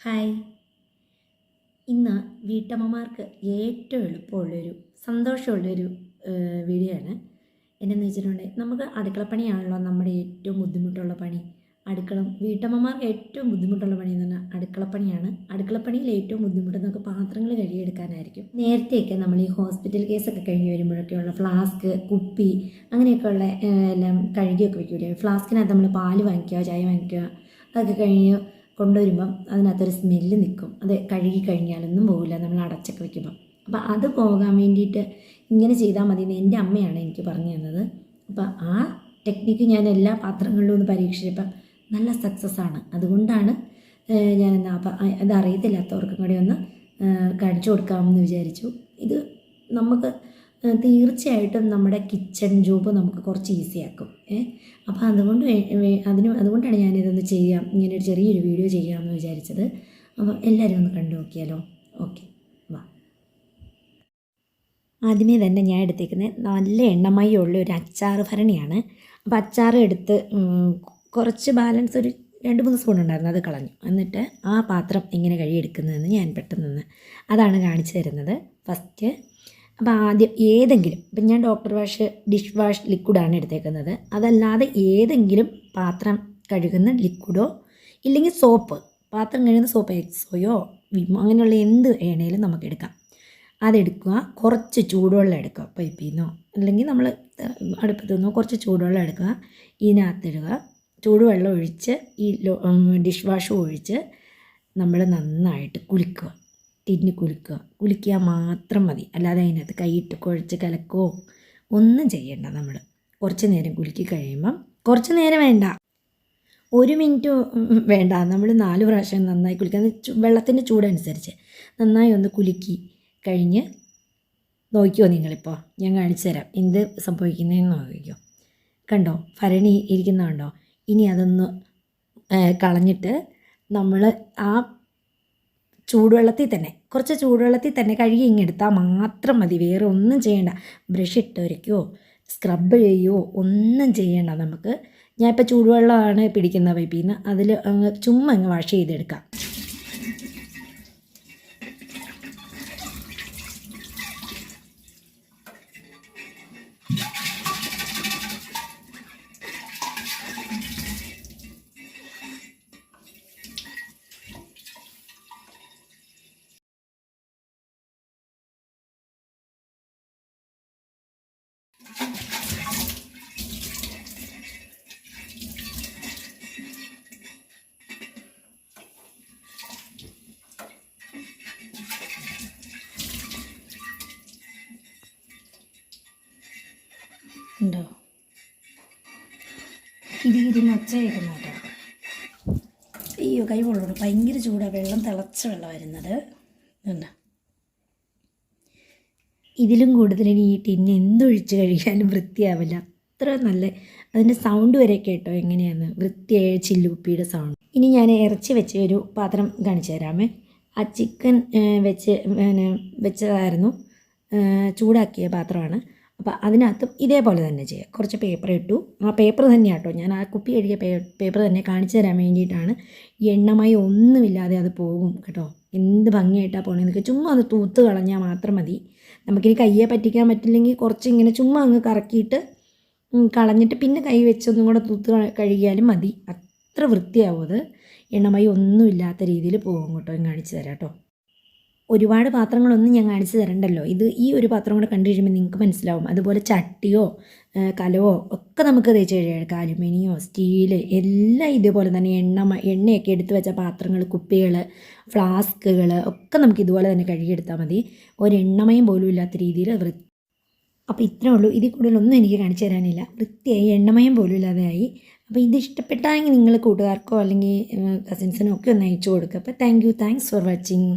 Hi. ഇന്ന് വീട്ടമ്മമാർക്ക് ഏറ്റവും എളുപ്പമുള്ളൊരു സന്തോഷമുള്ളൊരു video ആണ് എന്നു വെച്ചിട്ടുണ്ടെങ്കിൽ നമുക്ക് അടുക്കളപ്പണിയാണല്ലോ നമ്മുടെ ഏറ്റവും ബുദ്ധിമുട്ടുള്ള പണി. അടുക്കള വീട്ടമ്മമാർക്ക് ഏറ്റവും ബുദ്ധിമുട്ടുള്ള പണി എന്ന് പറഞ്ഞാൽ അടുക്കളപ്പണിയാണ്. അടുക്കളപ്പണിയിൽ ഏറ്റവും ബുദ്ധിമുട്ട് നമുക്ക് പാത്രങ്ങൾ കഴുകിയെടുക്കാനായിരിക്കും. നേരത്തെയൊക്കെ നമ്മൾ ഈ ഹോസ്പിറ്റൽ കേസൊക്കെ കഴിഞ്ഞ് വരുമ്പോഴൊക്കെയുള്ള ഫ്ലാസ്ക് കുപ്പി അങ്ങനെയൊക്കെയുള്ള എല്ലാം കഴുകിയൊക്കെ വെക്കൂലേ ഫ്ലാസ്കിനകത്ത് നമ്മൾ പാൽ വാങ്ങിക്കുക ചായ വാങ്ങിക്കുക അതൊക്കെ കഴിഞ്ഞ് കൊണ്ടുവരുമ്പം അതിനകത്തൊരു സ്മെല്ല് നിൽക്കും അത് കഴുകി കഴിഞ്ഞാലൊന്നും പോകില്ല നമ്മൾ അടച്ചൊക്കെ വെക്കുമ്പം. അപ്പം അത് പോകാൻ വേണ്ടിയിട്ട് ഇങ്ങനെ ചെയ്താൽ മതി എന്ന് എന്റെ അമ്മയാണ് എനിക്ക് പറഞ്ഞു തന്നത്. അപ്പം ആ ടെക്നിക്ക് ഞാൻ എല്ലാ പാത്രങ്ങളിലും ഒന്ന് പരീക്ഷിച്ചപ്പം നല്ല സക്സസ് ആണ്. അതുകൊണ്ടാണ് ഞാൻ എന്നാ അപ്പം അത് അറിയത്തില്ലാത്തവർക്കും കൂടി ഒന്ന് കടിച്ചു കൊടുക്കാമെന്ന് വിചാരിച്ചു. ഇത് നമുക്ക് തീർച്ചയായിട്ടും നമ്മുടെ കിച്ചൺ ജോബ് നമുക്ക് കുറച്ച് ഈസിയാക്കും ഏ? അപ്പോൾ അതുകൊണ്ട് അതിന് അതുകൊണ്ടാണ് ഞാനിതൊന്ന് ചെയ്യാം ഇങ്ങനെ ഒരു ചെറിയൊരു വീഡിയോ ചെയ്യാമെന്ന് വിചാരിച്ചത്. അപ്പോൾ എല്ലാവരും ഒന്ന് കണ്ടു നോക്കിയാലോ? ഓക്കെ വാ. ആദ്യമേ തന്നെ ഞാൻ എടുത്തേക്കുന്നത് നല്ല എണ്ണമയുള്ള ഒരു അച്ചാർ ഭരണിയാണ്. അപ്പോൾ അച്ചാർ എടുത്ത് കുറച്ച് ബാലൻസ് ഒരു രണ്ട് മൂന്ന് സ്പൂൺ ഉണ്ടായിരുന്നു അത് കളഞ്ഞു. എന്നിട്ട് ആ പാത്രം എങ്ങനെ കഴുകിയെടുക്കുന്നതെന്ന് ഞാൻ പെട്ടെന്ന് അതാണ് കാണിച്ചു തരുന്നത്. ഫസ്റ്റ് അപ്പോൾ ആദ്യം ഏതെങ്കിലും ഇപ്പം ഞാൻ ഡോക്ടർ വാഷ് ഡിഷ് വാഷ് ലിക്വിഡാണ് എടുത്തേക്കുന്നത്. അതല്ലാതെ ഏതെങ്കിലും പാത്രം കഴുകുന്ന ലിക്വിഡോ ഇല്ലെങ്കിൽ സോപ്പ് പാത്രം കഴുകുന്ന സോപ്പ് എക്സോയോ വിമോ അങ്ങനെയുള്ള എന്ത് എണ്ണയിലും നമുക്ക് എടുക്കാം. അതെടുക്കുക കുറച്ച് ചൂടുവെള്ളം എടുക്കുക പൈപ്പിൽ നിന്നോ അല്ലെങ്കിൽ നമ്മൾ അടുപ്പത്തു നിന്നോ കുറച്ച് ചൂടുവെള്ളം എടുക്കുക ഇതിനകത്തിടുക ചൂടുവെള്ളം ഒഴിച്ച് ഈ ഡിഷ് വാഷ് ഒഴിച്ച് നമ്മൾ നന്നായിട്ട് കുളിക്കുക. തിരിഞ്ഞ് കുളിക്കുക. കുളിക്കുക മാത്രം മതി. അല്ലാതെ അതിനകത്ത് കൈയിട്ട് കുഴച്ച് കലക്കോ ഒന്നും ചെയ്യണ്ട നമ്മൾ കുറച്ച് നേരം കുലുക്കി കഴിയുമ്പം കുറച്ച് നേരം വേണ്ട. ഒരു മിനിറ്റ് വേണ്ട. നമ്മൾ നാല് പ്രാവശ്യം നന്നായി കുളിക്കുക വെള്ളത്തിന്റെ ചൂടനുസരിച്ച് നന്നായി ഒന്ന് കുലുക്കി കഴിഞ്ഞ് നോക്കിയോ നിങ്ങളിപ്പോൾ? ഞാൻ കാണിച്ചു തരാം. എന്ത് സംഭവിക്കുന്നതെന്ന് നോക്കിക്കോ. കണ്ടോ? ഭരണി ഇരിക്കുന്നുണ്ടോ? ഇനി അതൊന്ന് കളഞ്ഞിട്ട് നമ്മൾ ആ ചൂടുവെള്ളത്തിൽ തന്നെ. കുറച്ച് ചൂടുവെള്ളത്തിൽ തന്നെ കഴുകി ഇങ്ങെടുത്താൽ മാത്രം മതി. വേറെ ഒന്നും ചെയ്യണ്ട. ബ്രഷ് ഇട്ട് വരയ്ക്കുകയോ സ്ക്രബ് ചെയ്യുമോ ഒന്നും ചെയ്യണ്ട നമുക്ക്. ഞാൻ ഇപ്പോൾ ചൂടുവെള്ളമാണ് പിടിക്കുന്ന പൈപ്പിൽ നിന്ന് അതിൽ അങ്ങ് ചുമ്മാ അങ്ങ് വാഷ് ചെയ്തെടുക്കാം. ഉണ്ടോ? ഇത് ഇരുന്ന് കേട്ടോ അയ്യോ കൈ പൊള്ളണം ഭയങ്കര ചൂടാണ് വെള്ളം തിളച്ച വെള്ളം വരുന്നത് ഇതിലും കൂടുതൽ ഈ ടിന്ന് എന്തൊഴിച്ച് കഴിക്കാനും വൃത്തിയാവില്ല. അത്ര നല്ല അതിന്റെ സൗണ്ട് വരെ കേട്ടോ എങ്ങനെയാണ് വൃത്തിയായ ചില്ലുപ്പിയുടെ സൗണ്ട് ഇനി ഞാൻ ഇറച്ചി വെച്ച് ഒരു പാത്രം കാണിച്ചു തരാമേ. ആ ചിക്കൻ വെച്ച് വെച്ചതായിരുന്നു. ചൂടാക്കിയ പാത്രമാണ്. അപ്പോൾ അതിനകത്തും ഇതേപോലെ തന്നെ ചെയ്യുക കുറച്ച് പേപ്പർ ഇട്ടു. ആ പേപ്പർ തന്നെയാണ് കേട്ടോ ഞാൻ ആ കുപ്പി കഴുകിയ പേപ്പർ തന്നെ കാണിച്ചു തരാൻ വേണ്ടിയിട്ടാണ്. എണ്ണമായി ഒന്നുമില്ലാതെ അത് പോകും കേട്ടോ. എന്ത് ഭംഗിയായിട്ടാണ് പോകണേ എന്നൊക്കെ ചുമ്മാ ഒന്ന് തൂത്ത് കളഞ്ഞാൽ മാത്രം മതി. നമുക്കിനി കയ്യെ പറ്റിക്കാൻ പറ്റില്ലെങ്കിൽ കുറച്ച് ഇങ്ങനെ ചുമ്മാ അങ്ങ് കറക്കിയിട്ട് കളഞ്ഞിട്ട് പിന്നെ കൈ വെച്ചൊന്നും കൂടെ തൂത്ത് കഴുകിയാലും മതി. അത്ര വൃത്തിയാവും അത്. എണ്ണമായി ഒന്നുമില്ലാത്ത രീതിയിൽ പോകും കേട്ടോ. കാണിച്ചു തരാം കേട്ടോ. ഒരുപാട് പാത്രങ്ങളൊന്നും ഞാൻ കാണിച്ചു തരണ്ടല്ലോ. ഇത് ഈ ഒരു പാത്രം കൂടെ കണ്ടു കഴിയുമ്പോൾ നിങ്ങൾക്ക് മനസ്സിലാവും. അതുപോലെ ചട്ടിയോ കലവോ ഒക്കെ നമുക്ക് തേച്ച് കഴിയാം. അലുമിനിയോ സ്റ്റീൽ എല്ലാം ഇതുപോലെ തന്നെ എണ്ണ എണ്ണയൊക്കെ എടുത്തു വെച്ച പാത്രങ്ങൾ കുപ്പികൾ ഫ്ലാസ്കുകൾ ഒക്കെ നമുക്ക് ഇതുപോലെ തന്നെ കഴുകിയെടുത്താൽ മതി. ഒരെണ്ണമയം പോലും ഇല്ലാത്ത രീതിയിൽ വൃത്തി അപ്പോൾ ഇത്രേ ഉള്ളൂ. ഇതിൽ കൂടുതലൊന്നും എനിക്ക് കാണിച്ചു തരാനില്ല. വൃത്തിയായി എണ്ണമയം പോലും ഇല്ലാതെയായി അപ്പോൾ ഇത് ഇഷ്ടപ്പെട്ടാണെങ്കിൽ നിങ്ങൾ കൂട്ടുകാർക്കോ അല്ലെങ്കിൽ കസിൻസിനോ ഒക്കെ ഒന്ന് അയച്ചു കൊടുക്കുക അപ്പോൾ thank you thanks for watching